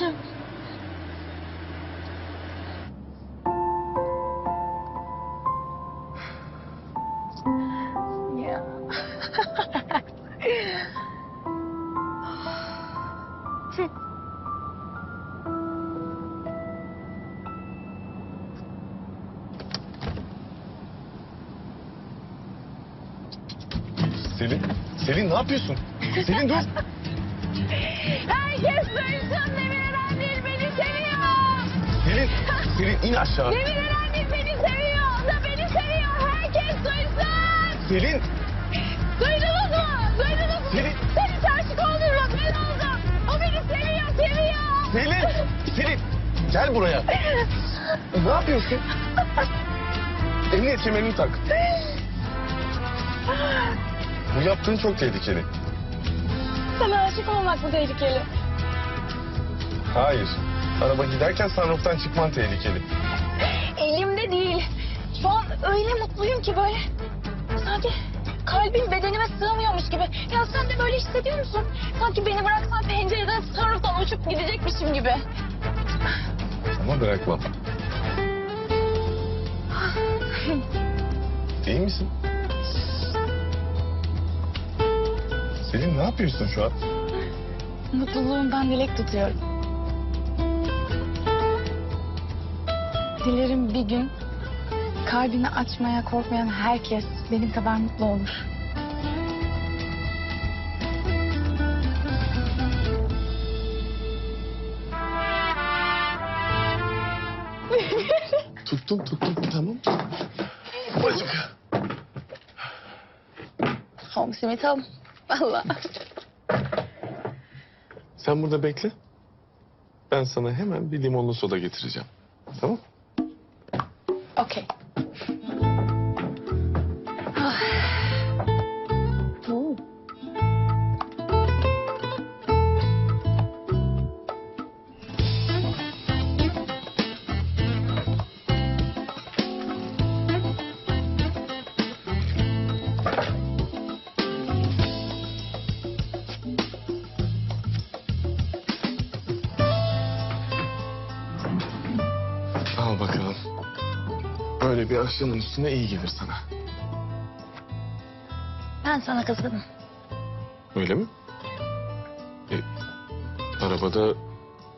Ya. Selin, Selin ne yapıyorsun? Selin dur. Herkes duysun Demir Selin, Selin in aşağı. Demir Eren değil beni seviyor. O da beni seviyor. Herkes duysun. Selin, Duydunuz mu? Duydunuz mu? Selin. Sen hiç aşık olmuyorum. Ben oldum. O beni seviyor, seviyor. Selin, Selin. Gel buraya. E, ne yapıyorsun? Emniyet kemerini tak. Bu yaptığın çok tehlikeli. Sana aşık olmak mı tehlikeli? Hayır. Araba giderken sunroof'tan çıkman tehlikeli. Elimde değil. Şu an öyle mutluyum ki böyle. Sanki kalbim bedenime sığmıyormuş gibi. Ya sen de böyle hissediyor musun? Sanki beni bıraksan pencereden sunrooftan uçup gidecekmişim gibi. Ama bırakmam. İyi misin? Selin ne yapıyorsun şu an? Mutluluğumdan dilek tutuyorum. Dilerim bir gün kalbini açmaya korkmayan herkes benim kadar mutlu olur. Tuttum tuttum tamam. Bacık. Home simit home. Valla. Sen burada bekle. Ben sana hemen bir limonlu soda getireceğim. Tamam? Okay. Böyle bir akşamın üstüne iyi gelir sana. Ben sana kızgınım. Öyle mi? E, arabada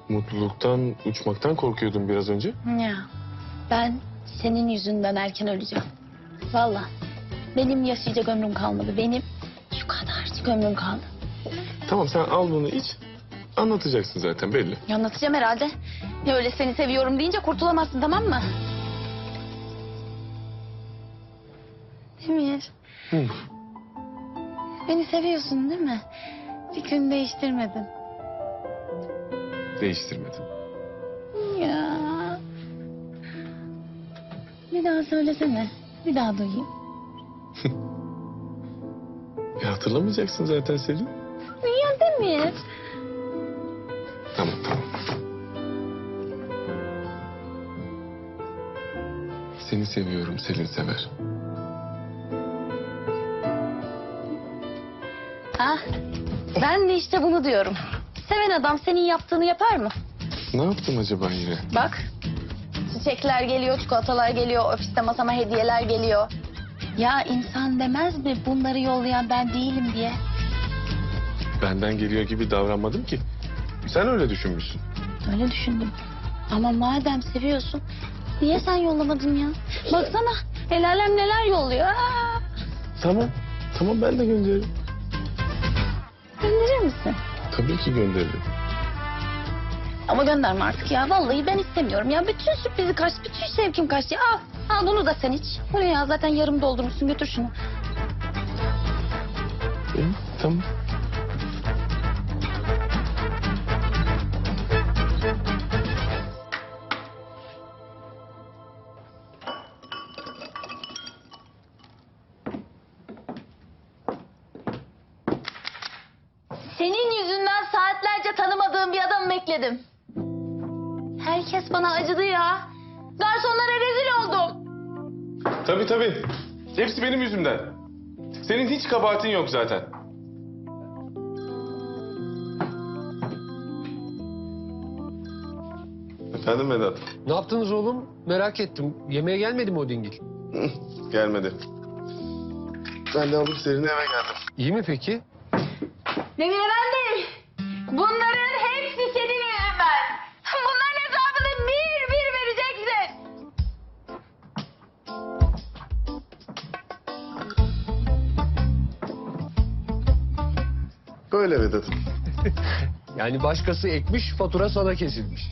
mutluluktan, uçmaktan korkuyordum biraz önce. Ya ben senin yüzünden erken öleceğim. Valla. Benim yaşayacak ömrüm kalmadı. Benim şu kadarcık ömrüm kaldı. Tamam sen al bunu iç. Anlatacaksın zaten belli. Ya Anlatacağım herhalde. Ya öyle seni seviyorum deyince kurtulamazsın tamam mı? Demir, Hı. beni seviyorsun değil mi? Fikrini değiştirmedin. Değiştirmedim. Ya. Bir daha söylesene. Bir daha duyayım. E, hatırlamayacaksın zaten Selin. Ya Demir. Tamam tamam. Seni seviyorum Selin sever. Ha? Ben de işte bunu diyorum. Seven adam senin yaptığını yapar mı? Ne yaptım acaba yine? Bak. Çiçekler geliyor, çikolatalar geliyor, ofiste masama hediyeler geliyor. Ya insan demez mi bunları yollayan ben değilim diye? Benden geliyor gibi davranmadım ki. Sen öyle düşünmüşsün. Öyle düşündüm. Ama madem seviyorsun niye sen yollamadın ya? Baksana el alem neler yolluyor. Aa, Tamam. Tamam ben de gönderirim. Misin? Tabii ki gönderirim. Ama gönderme artık ya. Vallahi ben istemiyorum ya. Bütün sürprizi kaç, bütün sevkim kaçtı. Al, al bunu da sen iç. Bu ne ya? Zaten yarım doldurmuşsun. Götür şunu. İyi, tamam. Tanımadığım bir adamı bekledim. Herkes bana acıdı ya. Garsonlara rezil oldum. Tabii tabii. Hepsi benim yüzümden. Senin hiç kabahatin yok zaten. Efendim Vedat? Ne yaptınız oğlum? Merak ettim. Yemeğe gelmedi mi o dingil? Gelmedi. Ben de alıp Zerrin'e eve geldim. İyi mi peki? Demir Efendi, bunların Böyle Vedat'ım. Yani başkası ekmiş, fatura sana kesilmiş.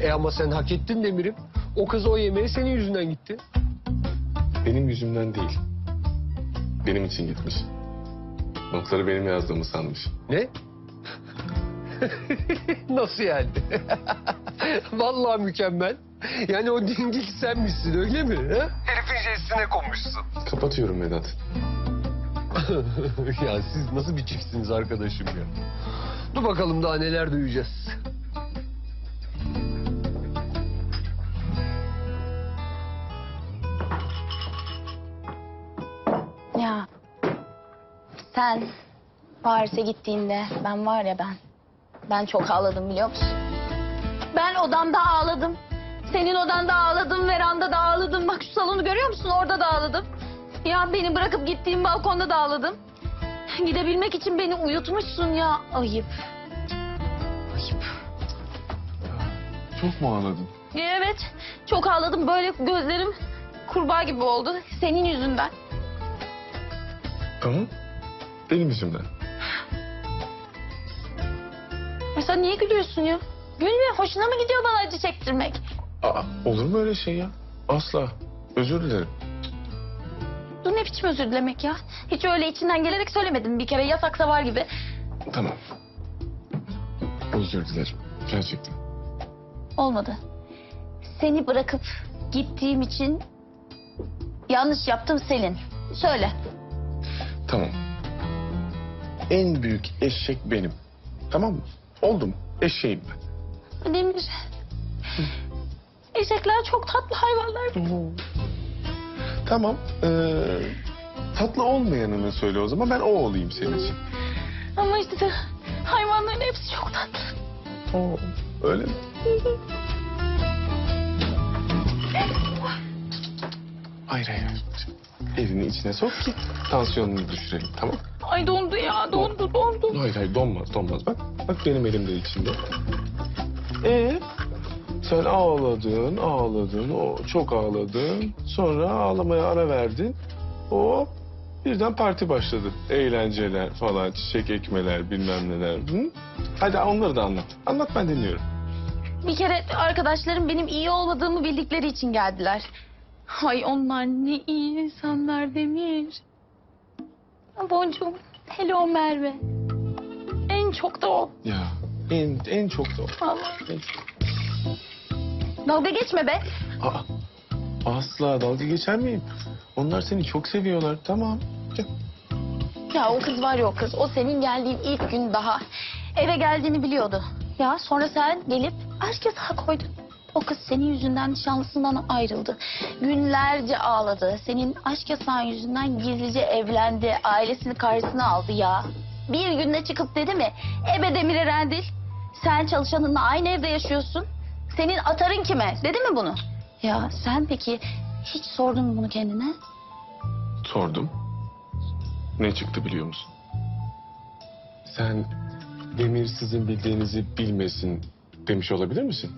E ama sen hak ettin Demir'im. O kız o yemeğe senin yüzünden gitti. Benim yüzümden değil. Benim için gitmiş. Notları benim yazdığımı sanmış. Ne? Nasıl yani? Vallahi mükemmel. Yani o dingil senmişsin öyle mi? He? Herifin jestine konmuşsun. Kapatıyorum Vedat. ya siz nasıl bir çiftsiniz arkadaşım ya? Dur bakalım daha neler duyacağız. Ya sen Paris'e gittiğinde ben var ya ben. Ben çok ağladım biliyor musun? Ben odamda ağladım. Senin odanda ağladım, verandada ağladım. Bak şu salonu görüyor musun? Orada da ağladım. Ya beni bırakıp gittiğim balkonda da ağladım. Gidebilmek için beni uyutmuşsun ya. Ayıp. Ayıp. Çok mu ağladın? Evet, çok ağladım. Böyle gözlerim kurbağa gibi oldu. Senin yüzünden. Tamam. Benim yüzümden. Ya sen niye gülüyorsun ya? Gülme, hoşuna mı gidiyor bana acı çektirmek? Aa, olur mu öyle şey ya? Asla. Özür dilerim. Biçim özür dilemek ya? Hiç öyle içinden gelerek söylemedin bir kere yasaksa var gibi. Tamam. Özür dilerim. Gerçekten. Olmadı. Seni bırakıp gittiğim için yanlış yaptım Selin. Söyle. Tamam. En büyük eşek benim. Tamam mı? Oldum. Eşeğim ben. Demir. Eşekler çok tatlı hayvanlar. Tamam. Ee, tatlı olmayanını söyle o zaman. Ben o olayım senin için. Ama işte de hayvanların hepsi çok tatlı. Oo, öyle mi? Hayır hayır. Elini içine sok ki tansiyonunu düşürelim tamam Ay dondu ya dondu dondu. Hayır hayır donmaz donmaz bak. Bak benim elim de içinde. Ee, sen ağladın ağladın o çok ağladın. Sonra ağlamaya ara verdin. O birden parti başladı. Eğlenceler falan çiçek ekmeler bilmem neler. Hı? Hadi onları da anlat. Anlat ben dinliyorum. Bir kere arkadaşlarım benim iyi olmadığımı bildikleri için geldiler. Ay onlar ne iyi insanlar Demir. Boncuğum, hello Merve. En çok da o. Ya en, en çok da o. Vallahi. En çok. Dalga geçme be. Aa, asla dalga geçer miyim? Onlar seni çok seviyorlar. Tamam. Ya o kız var ya o kız. O senin geldiğin ilk gün daha. Eve geldiğini biliyordu. Ya sonra sen gelip aşk yasağı koydun. O kız senin yüzünden nişanlısından ayrıldı. Günlerce ağladı. Senin aşk yasağın yüzünden gizlice evlendi. Ailesini karşısına aldı ya. Bir günde çıkıp dedi mi? Ebe Demir Erendil. Sen çalışanınla aynı evde yaşıyorsun. Senin atarın kime? Dedi mi bunu? Ya sen peki hiç sordun mu bunu kendine? Sordum. Ne çıktı biliyor musun? Sen Demir sizin bildiğinizi bilmesin demiş olabilir misin?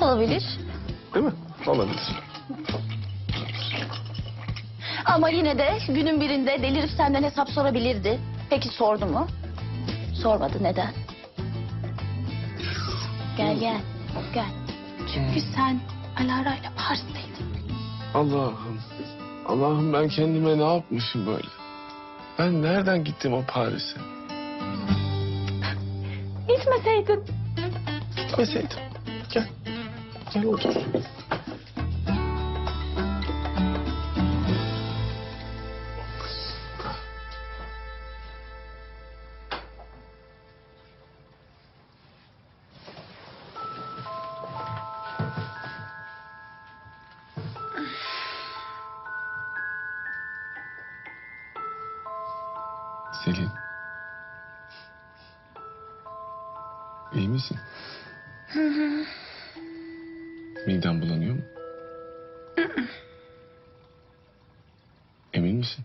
Olabilir. Değil mi? Olabilir. Ama yine de günün birinde delirip senden hesap sorabilirdi. Peki sordu mu? Sormadı. Neden? Gel gel. Gel. Çünkü sen Alara ile Paris'teydin. Allah'ım. Allah'ım ben kendime ne yapmışım böyle? Ben nereden gittim o Paris'e? Gitmeseydin. Gitmeseydim. Gel. Gel otur. Selin. İyi misin? Miden bulanıyor mu? Emin misin?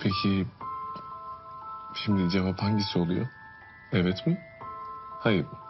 Peki şimdi cevap hangisi oluyor? Evet mi? Hayır mı?